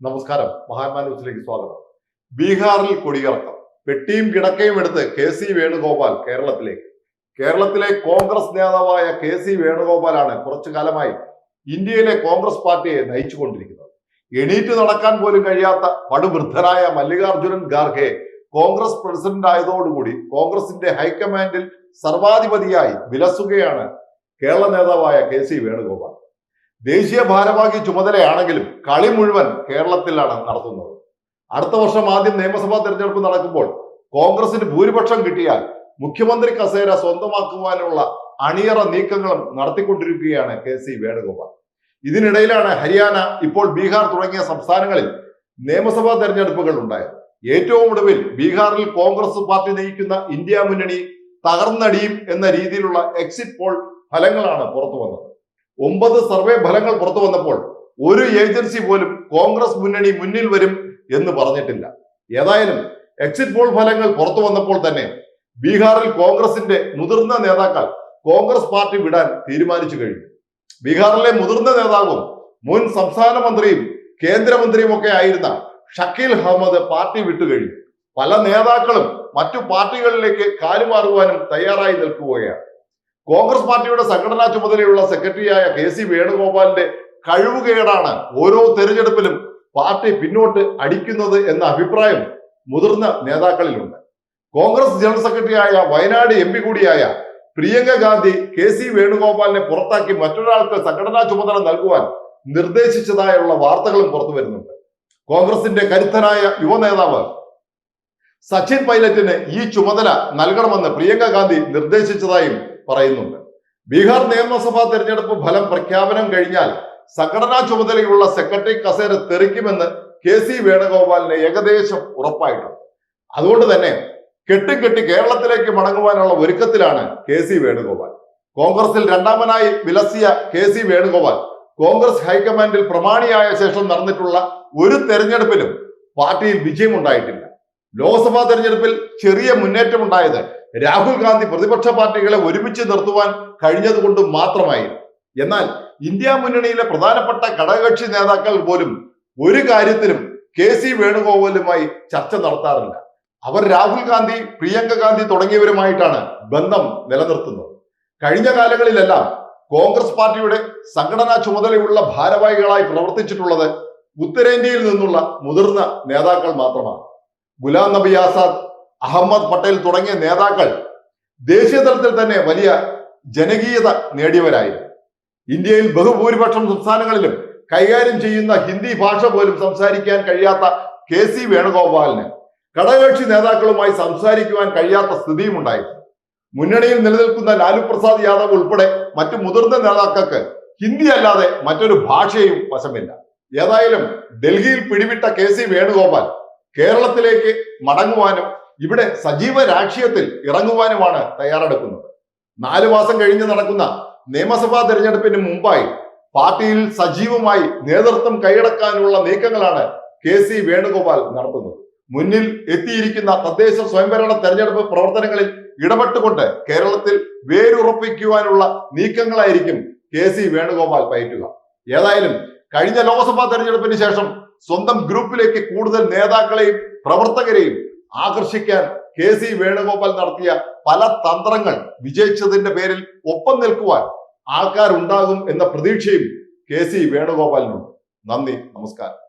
നമസ്കാരം. മഹാത്മാ ന്യൂസിലേക്ക് സ്വാഗതം. ബീഹാറിൽ കൊടിയിറക്കം. പെട്ടിയും കിടക്കയും എടുത്ത് കെ സി വേണുഗോപാൽ കേരളത്തിലേക്ക്. കേരളത്തിലെ കോൺഗ്രസ് നേതാവായ കെ സി വേണുഗോപാലാണ് കുറച്ചു കാലമായി ഇന്ത്യയിലെ കോൺഗ്രസ് പാർട്ടിയെ നയിച്ചുകൊണ്ടിരിക്കുന്നത്. എണീറ്റ് നടക്കാൻ പോലും കഴിയാത്ത പടുവൃദ്ധനായ മല്ലികാർജുനൻ ഖാർഗെ കോൺഗ്രസ് പ്രസിഡന്റ് ആയതോടുകൂടി കോൺഗ്രസിന്റെ ഹൈക്കമാൻഡിൽ സർവാധിപതിയായി വിലസുകയാണ് കേരള നേതാവായ കെ സി വേണുഗോപാൽ. ദേശീയ ഭാരവാഹി ചുമതലയാണെങ്കിലും കളി മുഴുവൻ കേരളത്തിലാണ് നടത്തുന്നത്. അടുത്ത വർഷം ആദ്യം നിയമസഭാ തെരഞ്ഞെടുപ്പ് നടക്കുമ്പോൾ കോൺഗ്രസിന് ഭൂരിപക്ഷം കിട്ടിയാൽ മുഖ്യമന്ത്രി കസേര സ്വന്തമാക്കുവാനുള്ള അണിയറ നീക്കങ്ങളും നടത്തിക്കൊണ്ടിരിക്കുകയാണ് കെ സി വേണുഗോപാൽ. ഇതിനിടയിലാണ് ഹരിയാന ഇപ്പോൾ ബീഹാർ തുടങ്ങിയ സംസ്ഥാനങ്ങളിൽ നിയമസഭാ തെരഞ്ഞെടുപ്പുകൾ ഉണ്ടായത്. ഏറ്റവും ഒടുവിൽ ബീഹാറിൽ കോൺഗ്രസ് പാർട്ടി നയിക്കുന്ന ഇന്ത്യ മുന്നണി തകർന്നടിയും എന്ന രീതിയിലുള്ള എക്സിറ്റ് പോൾ ഫലങ്ങളാണ് പുറത്തു വന്നത് ഒമ്പത് സർവേ ഫലങ്ങൾ പുറത്തു വന്നപ്പോൾ ഒരു ഏജൻസി പോലും കോൺഗ്രസ് മുന്നണി മുന്നിൽ വരും എന്ന് പറഞ്ഞിട്ടില്ല. ഏതായാലും എക്സിറ്റ് പോൾ ഫലങ്ങൾ പുറത്തു വന്നപ്പോൾ തന്നെ ബീഹാറിൽ കോൺഗ്രസിന്റെ മുതിർന്ന നേതാക്കൾ കോൺഗ്രസ് പാർട്ടി വിടാൻ തീരുമാനിച്ചു കഴിഞ്ഞു. ബീഹാറിലെ മുതിർന്ന നേതാവും മുൻ സംസ്ഥാന മന്ത്രിയും കേന്ദ്രമന്ത്രിയും ഒക്കെ ആയിരുന്ന ഷക്കീൽ അഹമ്മദ് പാർട്ടി വിട്ടുകഴിഞ്ഞു പല നേതാക്കളും മറ്റു പാർട്ടികളിലേക്ക് കാലുമാറുവാനും തയ്യാറായി നിൽക്കുകയാണ്. കോൺഗ്രസ് പാർട്ടിയുടെ സംഘടനാ ചുമതലയുള്ള സെക്രട്ടറിയായ കെ സി വേണുഗോപാലിന്റെ കഴിവുകേടാണ് ഓരോ തെരഞ്ഞെടുപ്പിലും പാർട്ടി പിന്നോട്ട് അടിക്കുന്നത് എന്ന അഭിപ്രായം മുതിർന്ന നേതാക്കളിലുണ്ട്. കോൺഗ്രസ് ജനറൽ സെക്രട്ടറിയായ വയനാട് എം പി കൂടിയായ പ്രിയങ്ക ഗാന്ധി കെ സി വേണുഗോപാലിനെ പുറത്താക്കി മറ്റൊരാൾക്ക് സംഘടനാ ചുമതല നൽകുവാൻ നിർദ്ദേശിച്ചതായുള്ള വാർത്തകളും പുറത്തു വരുന്നുണ്ട്. കോൺഗ്രസിന്റെ കരുത്തനായ യുവ നേതാവ് സച്ചിൻ പൈലറ്റിന് ഈ ചുമതല നൽകണമെന്ന് പ്രിയങ്ക ഗാന്ധി നിർദ്ദേശിച്ചതായും പറയുന്നുണ്ട്. ബീഹാർ നിയമസഭാ തെരഞ്ഞെടുപ്പ് ഫലം പ്രഖ്യാപനം കഴിഞ്ഞാൽ സംഘടനാ ചുമതലയുള്ള സെക്രട്ടറി കസേര തെറിക്കുമെന്ന് കെ സി വേണുഗോപാലിന് ഏകദേശം ഉറപ്പായിട്ടുണ്ട്. അതുകൊണ്ട് തന്നെ കെട്ടും കെട്ടി കേരളത്തിലേക്ക് മടങ്ങുവാനുള്ള ഒരുക്കത്തിലാണ് കെ സി വേണുഗോപാൽ. കോൺഗ്രസിൽ രണ്ടാമനായി വിലസിയ കെ സി വേണുഗോപാൽ കോൺഗ്രസ് ഹൈക്കമാൻഡിൽ പ്രമാണിയായ ശേഷം നടന്നിട്ടുള്ള ഒരു തെരഞ്ഞെടുപ്പിലും പാർട്ടിയിൽ വിജയമുണ്ടായിട്ടില്ല. ലോക്സഭാ തെരഞ്ഞെടുപ്പിൽ ചെറിയ മുന്നേറ്റം മുന്നേറ്റമുണ്ടായത് രാഹുൽ ഗാന്ധി പ്രതിപക്ഷ പാർട്ടികളെ ഒരുമിച്ച് നിർത്തുവാൻ കഴിഞ്ഞതുകൊണ്ട് മാത്രമായി. എന്നാൽ ഇന്ത്യ മുന്നണിയിലെ പ്രധാനപ്പെട്ട ഘടകകക്ഷി നേതാക്കൾ പോലും ഒരു കാര്യത്തിലും കെ സി വേണുഗോപാലുമായി ചർച്ച നടത്താറില്ല. അവർ രാഹുൽ ഗാന്ധി പ്രിയങ്ക ഗാന്ധി തുടങ്ങിയവരുമായിട്ടാണ് ബന്ധം നിലനിർത്തുന്നത്. കഴിഞ്ഞ കാലങ്ങളിലെല്ലാം കോൺഗ്രസ് പാർട്ടിയുടെ സംഘടനാ ചുമതലയുള്ള ഭാരവാഹികളായി പ്രവർത്തിച്ചിട്ടുള്ളത് ഉത്തരേന്ത്യയിൽ നിന്നുള്ള മുതിർന്ന നേതാക്കൾ മാത്രമാണ്. ഗുലാം നബി ആസാദ് അഹമ്മദ് പട്ടേൽ തുടങ്ങിയ നേതാക്കൾ ദേശീയ തലത്തിൽ തന്നെ വലിയ ജനകീയത നേടിയവരായിരുന്നു. ഇന്ത്യയിൽ ബഹുഭൂരിപക്ഷം സംസ്ഥാനങ്ങളിലും കൈകാര്യം ചെയ്യുന്ന ഹിന്ദി ഭാഷ പോലും സംസാരിക്കാൻ കഴിയാത്ത കെ സി വേണുഗോപാലിന് ഘടകകക്ഷി നേതാക്കളുമായി സംസാരിക്കുവാൻ കഴിയാത്ത സ്ഥിതിയും ഉണ്ടായിരുന്നു. മുന്നണിയിൽ നിലനിൽക്കുന്ന ലാലു പ്രസാദ് യാദവ് ഉൾപ്പെടെ മറ്റു മുതിർന്ന നേതാക്കൾക്ക് ഹിന്ദി അല്ലാതെ മറ്റൊരു ഭാഷയും വശമില്ല. ഏതായാലും ഡൽഹിയിൽ പിടിവിട്ട കെ സി വേണുഗോപാൽ കേരളത്തിലേക്ക് മടങ്ങുവാനും ഇവിടെ സജീവ രാഷ്ട്രീയത്തിൽ ഇറങ്ങുവാനുമാണ് തയ്യാറെടുക്കുന്നത്. നാല് മാസം കഴിഞ്ഞ് നടക്കുന്ന നിയമസഭാ തെരഞ്ഞെടുപ്പിന് മുമ്പായി പാർട്ടിയിൽ സജീവമായി നേതൃത്വം കൈയടക്കാനുള്ള നീക്കങ്ങളാണ് കെ സി വേണുഗോപാൽ നടത്തുന്നത്. മുന്നിൽ എത്തിയിരിക്കുന്ന തദ്ദേശ സ്വയംഭരണ തെരഞ്ഞെടുപ്പ് പ്രവർത്തനങ്ങളിൽ ഇടപെട്ടുകൊണ്ട് കേരളത്തിൽ വേരുറപ്പിക്കുവാനുള്ള നീക്കങ്ങളായിരിക്കും കെ സി വേണുഗോപാൽ പയറ്റുക. ഏതായാലും കഴിഞ്ഞ ലോക്സഭാ തെരഞ്ഞെടുപ്പിന് ശേഷം സ്വന്തം ഗ്രൂപ്പിലേക്ക് കൂടുതൽ നേതാക്കളെയും പ്രവർത്തകരെയും ആകർഷിക്കാൻ കെ സി വേണുഗോപാൽ നടത്തിയ പല തന്ത്രങ്ങൾ വിജയിച്ചതിന്റെ പേരിൽ ഒപ്പം നിൽക്കുവാൻ ആൾക്കാരുണ്ടാകും എന്ന പ്രതീക്ഷയും കെ സി വേണുഗോപാലിനുണ്ട്. നന്ദി നമസ്കാരം.